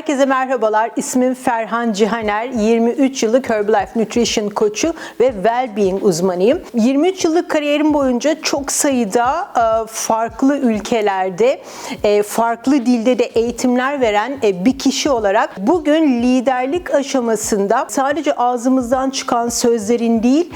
Herkese merhabalar. İsmim Ferhan Cihaner. 23 yıllık Herbalife Nutrition koçu ve Wellbeing uzmanıyım. 23 yıllık kariyerim boyunca çok sayıda e, farklı ülkelerde, e, farklı dilde de eğitimler veren e, bir kişi olarak bugün liderlik aşamasında sadece ağzımızdan çıkan sözlerin değil,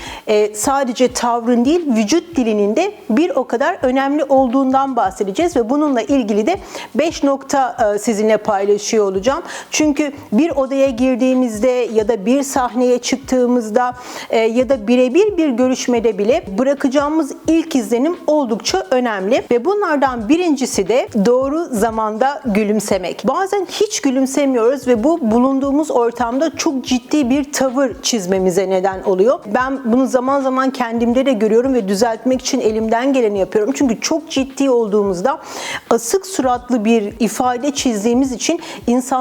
sadece tavrın değil, vücut dilinin de bir o kadar önemli olduğundan bahsedeceğiz ve bununla ilgili de 5 nokta sizinle paylaşıyor olacağım. Çünkü bir odaya girdiğimizde ya da bir sahneye çıktığımızda e, ya da birebir bir görüşmede bile bırakacağımız ilk izlenim oldukça önemli ve bunlardan birincisi de doğru zamanda gülümsemek. Bazen hiç gülümsemiyoruz ve bu bulunduğumuz ortamda çok ciddi bir tavır çizmemize neden oluyor. Ben bunu zaman zaman kendimde de görüyorum ve düzeltmek için elimden geleni yapıyorum. Çünkü çok ciddi olduğumuzda asık suratlı bir ifade çizdiğimiz için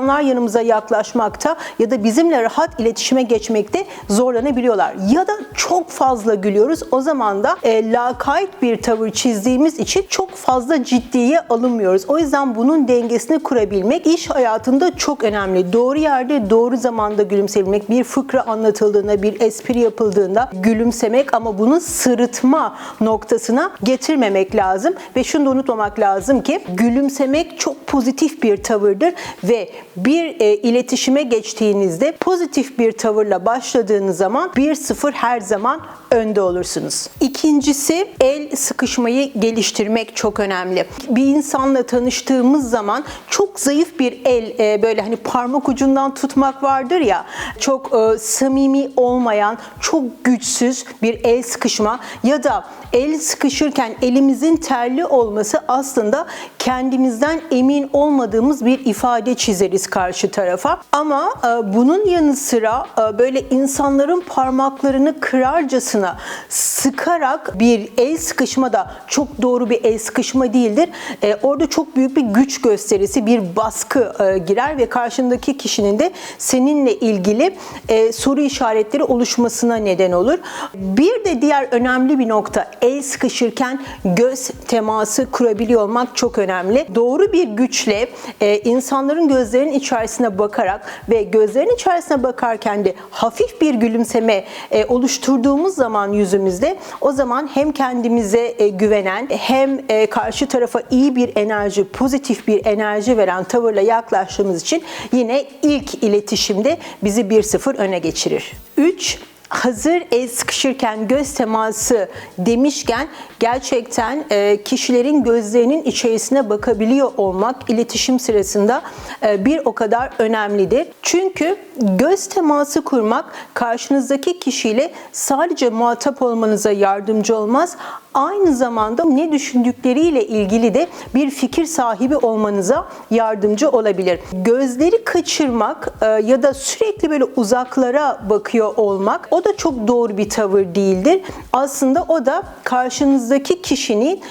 insanlar yanımıza yaklaşmakta ya da bizimle rahat iletişime geçmekte zorlanabiliyorlar. Ya da çok fazla gülüyoruz. O zaman da e, lakayt bir tavır çizdiğimiz için çok fazla ciddiye alınmıyoruz. O yüzden bunun dengesini kurabilmek iş hayatında çok önemli. Doğru yerde doğru zamanda gülümseyebilmek, bir fıkra anlatıldığında, bir espri yapıldığında gülümsemek ama bunu sırıtma noktasına getirmemek lazım ve şunu da unutmamak lazım ki gülümsemek çok pozitif bir tavırdır ve bir e, iletişime geçtiğinizde pozitif bir tavırla başladığınız zaman 1-0 her zaman önde olursunuz. İkincisi el sıkışmayı geliştirmek çok önemli. Bir insanla tanıştığımız zaman çok zayıf bir el e, böyle hani parmak ucundan tutmak vardır ya çok e, samimi olmayan, çok güçsüz bir el sıkışma ya da el sıkışırken elimizin terli olması aslında kendimizden emin olmadığımız bir ifade çizeriz karşı tarafa. Ama e, bunun yanı sıra e, böyle insanların parmaklarını kırarcasına sıkarak bir el sıkışma da çok doğru bir el sıkışma değildir. E, orada çok büyük bir güç gösterisi, bir baskı e, girer ve karşındaki kişinin de seninle ilgili e, soru işaretleri oluşmasına neden olur. Bir de diğer önemli bir nokta el sıkışırken göz teması kurabiliyor olmak çok önemli. Doğru bir güçle e, insanların gözlerinin içerisine bakarak ve gözlerin içerisine bakarken de hafif bir gülümseme e, oluşturduğumuz zaman yüzümüzde o zaman hem kendimize e, güvenen hem e, karşı tarafa iyi bir enerji, pozitif bir enerji veren tavırla yaklaştığımız için yine ilk iletişimde bizi 1-0 öne geçirir. 3 hazır el sıkışırken göz teması demişken gerçekten e, kişilerin gözlerinin içerisine bakabiliyor olmak iletişim sırasında e, bir o kadar önemlidir. Çünkü göz teması kurmak karşınızdaki kişiyle sadece muhatap olmanıza yardımcı olmaz. Aynı zamanda ne düşündükleriyle ilgili de bir fikir sahibi olmanıza yardımcı olabilir. Gözleri kaçırmak e, ya da sürekli böyle uzaklara bakıyor olmak o da çok doğru bir tavır değildir. Aslında o da karşınızdaki kişinin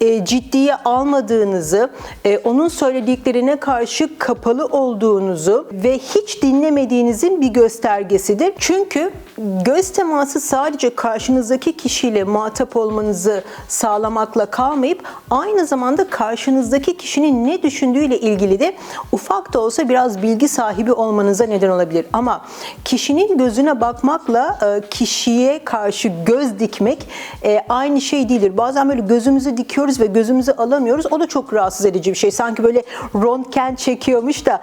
e, ciddiye almadığınızı, e, onun söylediklerine karşı kapalı olduğunuzu ve hiç dinlemediğinizin bir göstergesidir. Çünkü göz teması sadece karşınızdaki kişiyle muhatap olmanızı sağlamakla kalmayıp aynı zamanda karşınızdaki kişinin ne düşündüğüyle ilgili de ufak da olsa biraz bilgi sahibi olmanıza neden olabilir. Ama kişinin gözüne bakmakla e, kişiye karşı göz dikmek aynı şey değildir. Bazen böyle gözümüzü dikiyoruz ve gözümüzü alamıyoruz. O da çok rahatsız edici bir şey. Sanki böyle röntgen çekiyormuş da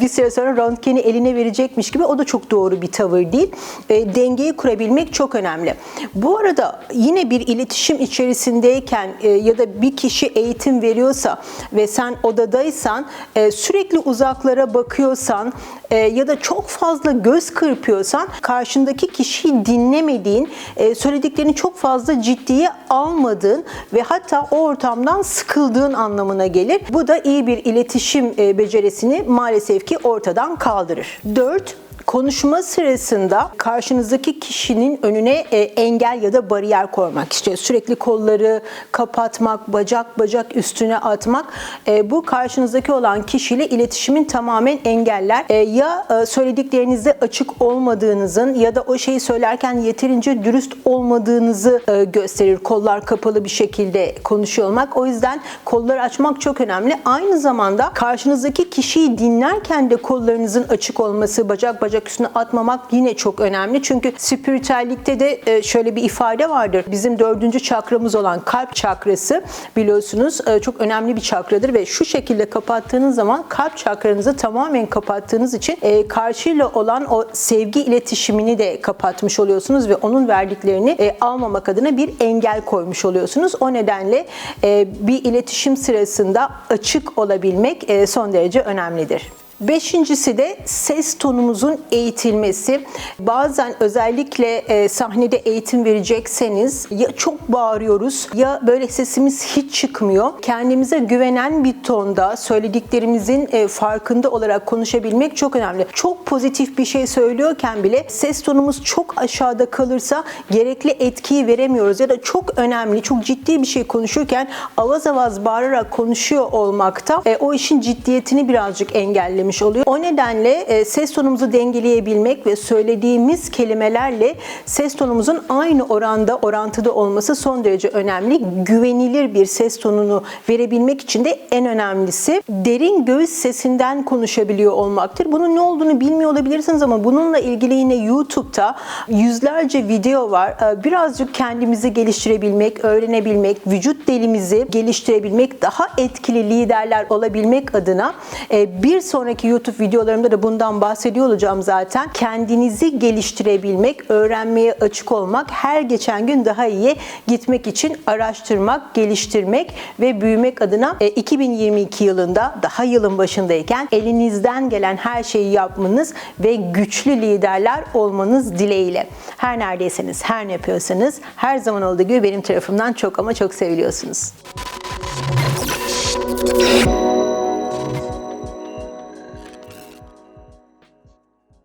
bir süre sonra röntgeni eline verecekmiş gibi o da çok doğru bir tavır değil. Dengeyi kurabilmek çok önemli. Bu arada yine bir iletişim içerisindeyken ya da bir kişi eğitim veriyorsa ve sen odadaysan sürekli uzaklara bakıyorsan ya da çok fazla göz kırpıyorsan karşındaki kişiyi dinlemediğin, söylediklerini çok fazla ciddiye almadığın ve hatta o ortamdan sıkıldığın anlamına gelir. Bu da iyi bir iletişim becerisini maalesef ki ortadan kaldırır. 4 konuşma sırasında karşınızdaki kişinin önüne e, engel ya da bariyer koymak. İşte sürekli kolları kapatmak, bacak bacak üstüne atmak. E, bu karşınızdaki olan kişiyle iletişimin tamamen engeller. E, ya söylediklerinizde açık olmadığınızın ya da o şeyi söylerken yeterince dürüst olmadığınızı gösterir. Kollar kapalı bir şekilde konuşuyor olmak. O yüzden kolları açmak çok önemli. Aynı zamanda karşınızdaki kişiyi dinlerken de kollarınızın açık olması, bacak bacak üstüne atmamak yine çok önemli. Çünkü spiritüellikte de e, şöyle bir ifade vardır. Bizim dördüncü çakramız olan kalp çakrası biliyorsunuz e, çok önemli bir çakradır ve şu şekilde kapattığınız zaman kalp çakranızı tamamen kapattığınız için e, karşıyla olan o sevgi iletişimini de kapatmış oluyorsunuz ve onun verdiklerini almamak adına bir engel koymuş oluyorsunuz. O nedenle bir iletişim sırasında açık olabilmek son derece önemlidir. Beşincisi de ses tonumuzun eğitilmesi. Bazen özellikle e, sahnede eğitim verecekseniz ya çok bağırıyoruz ya böyle sesimiz hiç çıkmıyor. Kendimize güvenen bir tonda söylediklerimizin e, farkında olarak konuşabilmek çok önemli. Çok pozitif bir şey söylüyorken bile ses tonumuz çok aşağıda kalırsa gerekli etkiyi veremiyoruz ya da çok önemli, çok ciddi bir şey konuşurken avaz avaz bağırarak konuşuyor olmakta e, o işin ciddiyetini birazcık engellemiş oluyor. O nedenle e, ses tonumuzu dengeleyebilmek ve söylediğimiz kelimelerle ses tonumuzun aynı oranda, orantıda olması son derece önemli. Güvenilir bir ses tonunu verebilmek için de en önemlisi derin göğüs sesinden konuşabiliyor olmaktır. Bunun ne olduğunu bilmiyor olabilirsiniz ama bununla ilgili yine YouTube'da yüzlerce video var. E, Birazcık kendimizi geliştirebilmek, öğrenebilmek, vücut dilimizi geliştirebilmek, daha etkili liderler olabilmek adına e, bir sonraki YouTube videolarımda da bundan bahsediyor olacağım zaten. Kendinizi geliştirebilmek, öğrenmeye açık olmak, her geçen gün daha iyiye gitmek için araştırmak, geliştirmek ve büyümek adına e, 2022 yılında daha yılın başındayken elinizden gelen her şeyi yapmanız ve güçlü liderler olmanız dileğiyle. Her neredeyseniz, her ne yapıyorsanız her zaman olduğu gibi benim tarafımdan çok ama çok seviliyorsunuz.